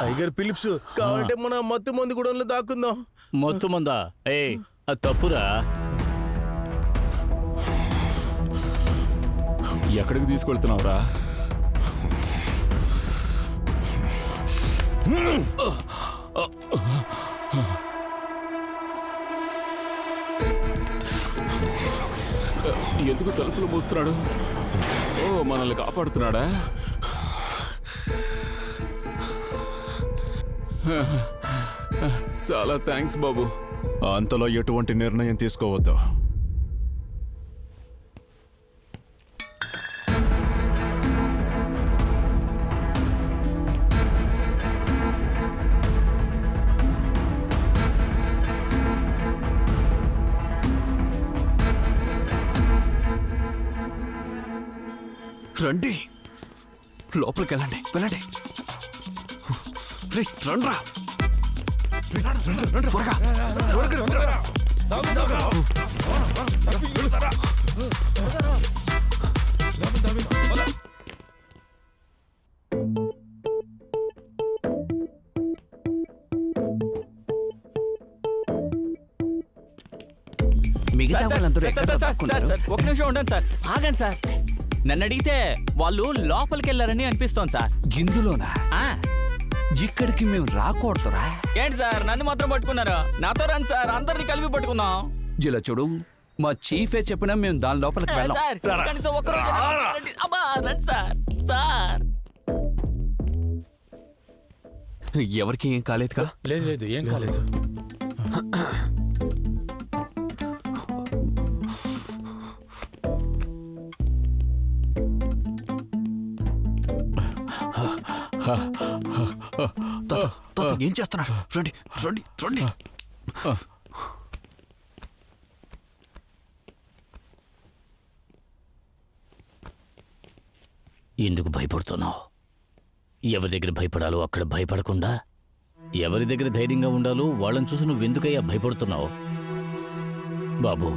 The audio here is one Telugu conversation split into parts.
టైగర్ ఫిలిప్స్ కావాలంటే మన మత్తు మందు కూడా దాక్కుందాం. మొత్తం మందా? ఏ అది తప్పురా. ఎక్కడికి తీసుకెళ్తున్నావురా? ఎందుకు తలుపులు మూస్తున్నాడు? ఓ మనల్ని కాపాడుతున్నాడా? చాలా థ్యాంక్స్ బాబు. అంతలో ఎటువంటి నిర్ణయం తీసుకోవద్దు. రండి. లోపలికి వెళ్ళండి. వెళ్ళండి. రండ్రా. త్వరగా మిగతా వాళ్ళందరూ ఎక్కడ దాక్కున్నారు? ఒక నిమిషం ఉండండి సార్. ఆగండి సార్. నన్ను అడిగితే వాళ్ళు లోపలికి వెళ్ళారని అనిపిస్తోంది సార్. ఇందులోనా ఆ, ఇక్కడికి మేము రాకూడదురా. ఏంటి సార్? నన్ను మాత్రం పట్టుకున్నారా? నాతో రండి సార్. అందరిని కలిపి పట్టుకుందాం. ఇలా చూడు మా చీఫే చెప్పినా మేము దాని లోపలికి వెళ్ళాం. సార్ కనీసం రండి సార్. సార్. ఎవరికి ఏం కాలేదుగా? లేదు లేదు ఏం కాలేదు. ఏం చేస్తున్నారు రండి రండి రండి ఎందుకు భయపడుతున్నావు? ఎవరి దగ్గర భయపడాలో అక్కడ భయపడకుండా? ఎవరి దగ్గర ధైర్యంగా ఉండాలో వాళ్ళని చూసి నువ్వు ఎందుకయ్యా భయపడుతున్నావు? బాబు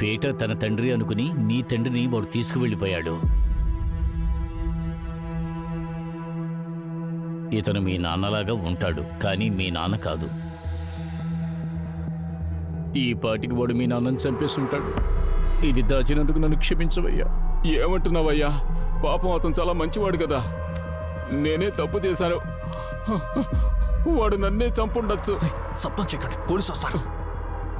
పీటర్ తన తండ్రి అనుకుని నీ తండ్రిని వాడు తీసుకువెళ్ళిపోయాడు. ఇతను మీ నాన్నలాగా ఉంటాడు కానీ మీ నాన్న కాదు. ఈ పాటికి వాడు మీ నాన్నని చంపేస్తుంటాడు. ఇది దాచినందుకు నన్ను క్షమించవయ్యా. ఏమంటున్నావయ్యా? పాపం అతను చాలా మంచివాడు కదా. నేనే తప్పు చేశాను. వాడు నన్నే చంపుండొచ్చు. చెక్కండి పోలీసు వస్తారు.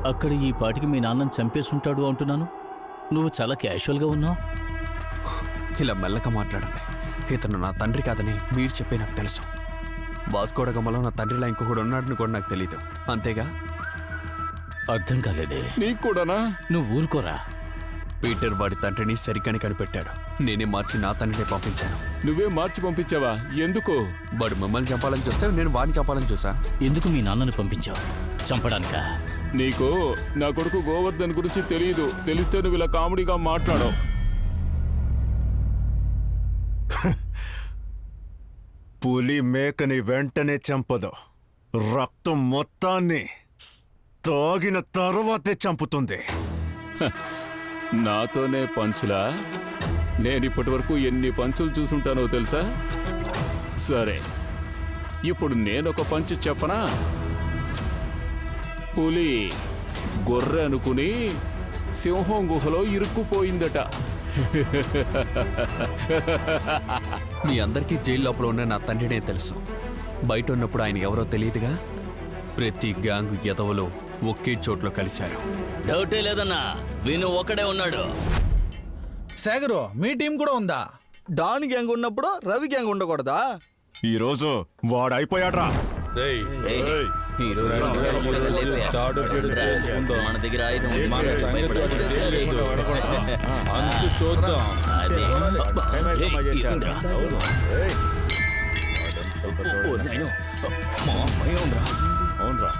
అక్కడ ఈ పాటికి మీ నాన్నని చంపేసుంటాడు అంటున్నాను. నువ్వు చాలా క్యాషువల్గా ఉన్నావు. ఇలా మెల్లగా మాట్లాడండి. ఇతను నా తండ్రి కాదని మీరు చెప్పే నాకు తెలుసు. వాస్కోడగమ్మలో నా తండ్రిలా ఇంకొకడు ఉన్నాడని కూడా నాకు తెలీదు. అంతేగా? అర్థం కాలేదే. నీకు కూడానా? నువ్వు ఊరుకోరా. పీటర్ వాడి తండ్రిని సరిగ్గానే కనిపెట్టాడు. నేనే మార్చి నా తండ్రిని పంపించాను. నువ్వే మార్చి పంపించావా? ఎందుకు? వాడు మిమ్మల్ని చంపాలని చూస్తే నేను వాడిని చంపాలని చూసా. ఎందుకు మీ నాన్నని పంపించావు? చంపడానికా? నీకు నా కొడుకు గోవర్ధన్ గురించి తెలియదు తెలిస్తే నువ్వు ఇలా కామెడీగా మాట్లాడవు. పులి మేకని వెంటనే చంపదు. రక్తం మొత్తాన్ని తాగిన తర్వాతే చంపుతుంది. నాతోనే పంచులా? నేనిప్పటి వరకు ఎన్ని పంచులు చూసుంటానో తెలుసా? సరే ఇప్పుడు నేనొక పంచు చెప్పనా? పులి గొర్రె అనుకుని సింహం గుహలో ఇరుక్కుపోయిందట. మీ అందరికీ జైలు లోపల ఉన్న నా తండ్రినే తెలుసు. బయట ఉన్నప్పుడు ఆయన ఎవరో తెలియదుగా? ప్రతి గ్యాంగ్ ఎదవలో ఒకే చోట్లో కలిశారు. డౌటే లేదన్నా వీను ఒకడే ఉన్నాడు. శేఖరు మీ టీం కూడా ఉందా? డాన్ గ్యాంగ్ ఉన్నప్పుడు రవి గ్యాంగ్ ఉండకూడదా? ఈ రోజు వాడు అయిపోయాడ్రా. ఈ రోజు రెండు. కలిసికట్టుగా లేపేయ్. మన దగ్గర ఆయుధం ఉంది. భయపడవలసిన లేదు. చూద్దాం. అదే. ఏయ్, ఇవ్వండిరా. ఓ, నాయనో. మా భయం ఉందిరా. అవునరా.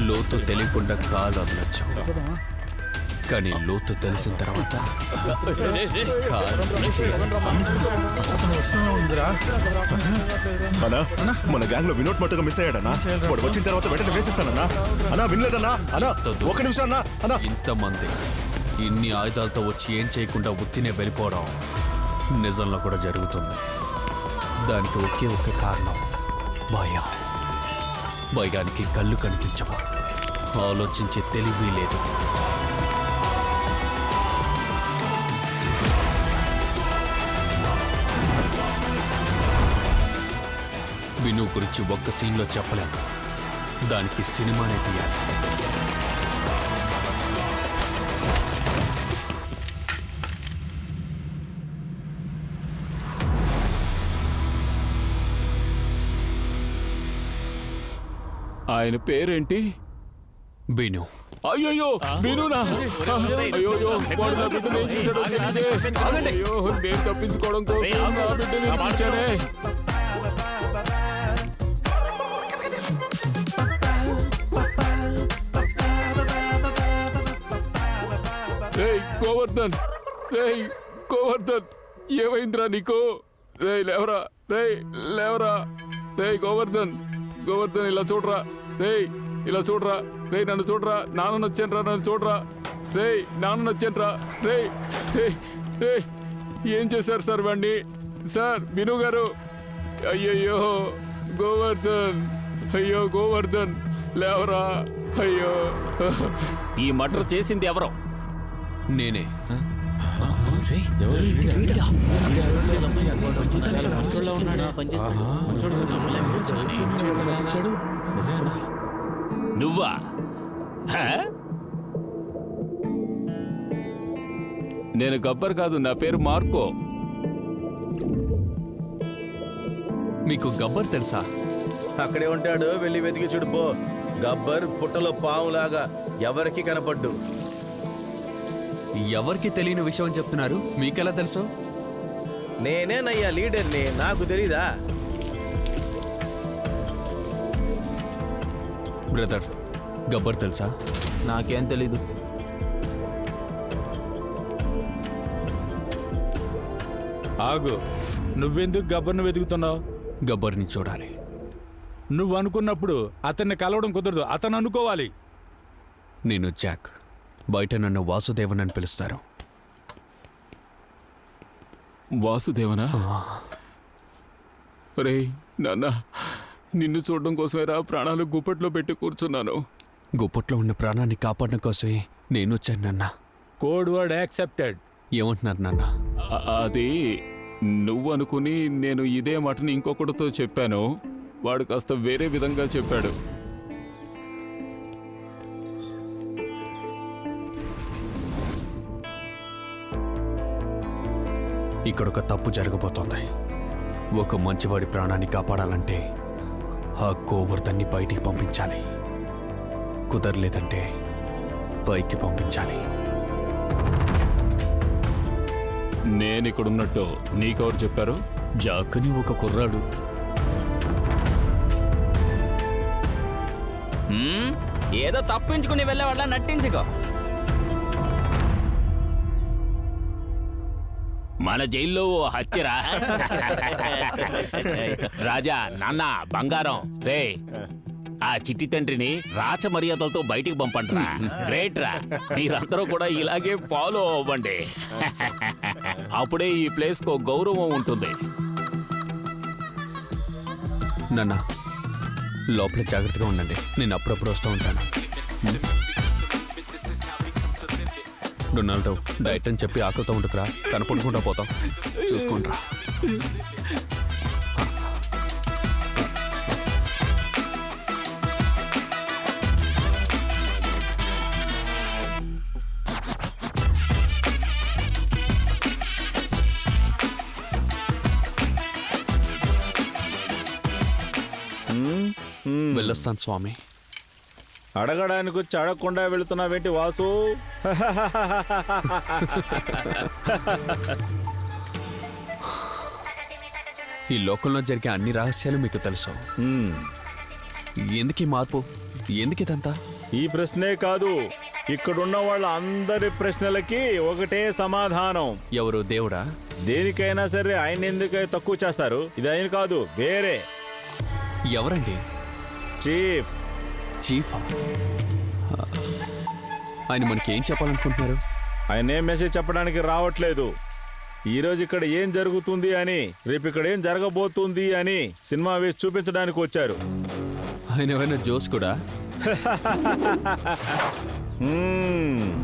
లోతు తెలియకుండా కాలు వదలొచ్చు కానీ లోతు తెలిసిన తర్వాత మన గ్యాంగ్లో వినోద్ మట్టుగా మిస్ అయ్యాడన్నా? వాడు వచ్చిన తర్వాత వెంటనే వేసేస్తానన్నా? అన్నా వినలేదన్నా? అన్నా ఒక నిమిషం అన్నా అన్నా. ఇంతమంది ఇన్ని ఆయుధాలతో వచ్చి ఏం చేయకుండా ఉత్తినే వెళ్ళిపోవడం నిజంలో కూడా జరుగుతుంది. దానికి ఒకే ఒక్క కారణం. భయం. భయానికి కళ్ళు కనిపించవు. ఆలోచించే తెలివి లేదు. విను గురించి ఒక్క సీన్లో చెప్పలేం. దానికి సినిమానే తీయాలి ఆయన పేరేంటి? విను అయ్యో వినునా అయ్యో వాడు నా బిడ్డను నేను తప్పించుకోవడం కోసం నా బిడ్డని గోవర్ధన్. రేయ్ గోవర్ధన్ ఏమైందిరా నీకు? రేయ్ లేవరా రేయ్ లేవరా. రేయ్ గోవర్ధన్ గోవర్ధన్ ఇలా చూడరా. రేయ్ ఇలా చూడరా. రేయ్ నన్ను చూడరా. నాన్న నచ్చానురా నన్ను చూడరా. రేయ్ నాన్న నచ్చానురా. రే రేయ్ రేయ్ ఏం చేశారు సార్ వాడిని సార్ విను గారు. అయ్యయ్యో గోవర్ధన్ అయ్యో గోవర్ధన్ లేవరా. అయ్యో. ఈ మటర్ చేసింది ఎవరో? నేనే. నువ్వా? నేను గబ్బర్ కాదు నా పేరు మార్కో. మీకు గబ్బర్ తెలుసా? అక్కడే ఉంటాడు. వెళ్ళి వెతికి చూడుపో గబ్బర్ పుట్టలో పావులాగా ఎవరికి కనపడ్డు? ఎవరికి తెలియని విషయం అని చెప్తున్నారు? మీకెలా తెలుసు? నేనేనయ్యా లీడర్ని. నాకు తెలీదా? బ్రదర్ గబ్బర్ తెలుసా? నాకేం తెలీదు. ఆగు. నువ్వెందుకు గబ్బర్ను వెతుకుతున్నావు? గబ్బర్ని చూడాలి. నువ్వు అనుకున్నప్పుడు అతన్ని కలవడం కుదరదు. అతను అనుకోవాలి నేను జాక్. బయట నన్ను వాసుదేవన్ అని పిలుస్తారు. వాసుదేవనా? రే నాన్న నిన్ను చూడడం కోసమేరా ప్రాణాలు గుప్పట్లో పెట్టి కూర్చున్నాను. గుప్పట్లో ఉన్న ప్రాణాన్ని కాపాడడం కోసమే నేను వచ్చాను నాన్న. Code word accepted. ఏమంటున్నారు నాన్న? అది నువ్వు అనుకుని నేను ఇదే మాటని ఇంకొకటితో చెప్పాను. వాడు కాస్త వేరే విధంగా చెప్పాడు. ఇక్కడ ఒక తప్పు జరగబోతోంది. ఒక మంచివాడి ప్రాణాన్ని కాపాడాలంటే ఆ గోవర్ధన్ని బయటికి పంపించాలి. కుదరలేదంటే పైకి పంపించాలి. నేను ఇక్కడ ఉన్నట్టు నీకెవరు చెప్పారు? జాక్కని ఒక కుర్రాడు. హ్మ్? ఏదో తప్పించుకుని వెళ్ళేవాళ్ళ నటించుకో. మన జైల్లో ఓ హత్యరా? రాజా నాన్న బంగారం. రే ఆ చిట్టి తండ్రిని రాచ మర్యాదలతో బయటికి పంపండిరా. గ్రేట్ రా. మీరందరూ కూడా ఇలాగే ఫాలో అవ్వండి. అప్పుడే ఈ ప్లేస్కు గౌరవం ఉంటుంది. నాన్న లోపల జాగ్రత్తగా ఉండండి. నేను అప్పుడప్పుడు వస్తూ ఉంటాను. డొనాల్డో డైట్ అని చెప్పి ఆకలితో ఉంటుందిరా కనపడకుండా పోతాం. చూసుకుంటారా వెళ్ళొస్తాను స్వామి. అడగడానికి వచ్చి అడగకుండా వెళుతున్నావేంటి వాసు? ఈ లోకంలో జరిగే అన్ని రహస్యాలు మీకు తెలుసు. ఎందుకు మార్పు? ఎందుకు ఇదంతా? ఈ ప్రశ్నే కాదు. ఇక్కడున్న వాళ్ళ అందరి ప్రశ్నలకి ఒకటే సమాధానం. ఎవరు? దేవుడా? దేనికైనా సరే ఆయన ఎందుకు తక్కువ చేస్తారు? ఇది ఆయన కాదు వేరే. ఎవరండి? చీఫ్. చీఫా? ఆయన మనకి ఏం చెప్పాలనుకుంటున్నారు? ఆయన ఏం మెసేజ్ చెప్పడానికి రావట్లేదు. ఈ రోజు ఇక్కడ ఏం జరుగుతుంది అని రేపు ఇక్కడ ఏం జరగబోతుంది అని సినిమా వేసి చూపించడానికి వచ్చారు. ఆయన ఏమైనా జోస్ కూడా?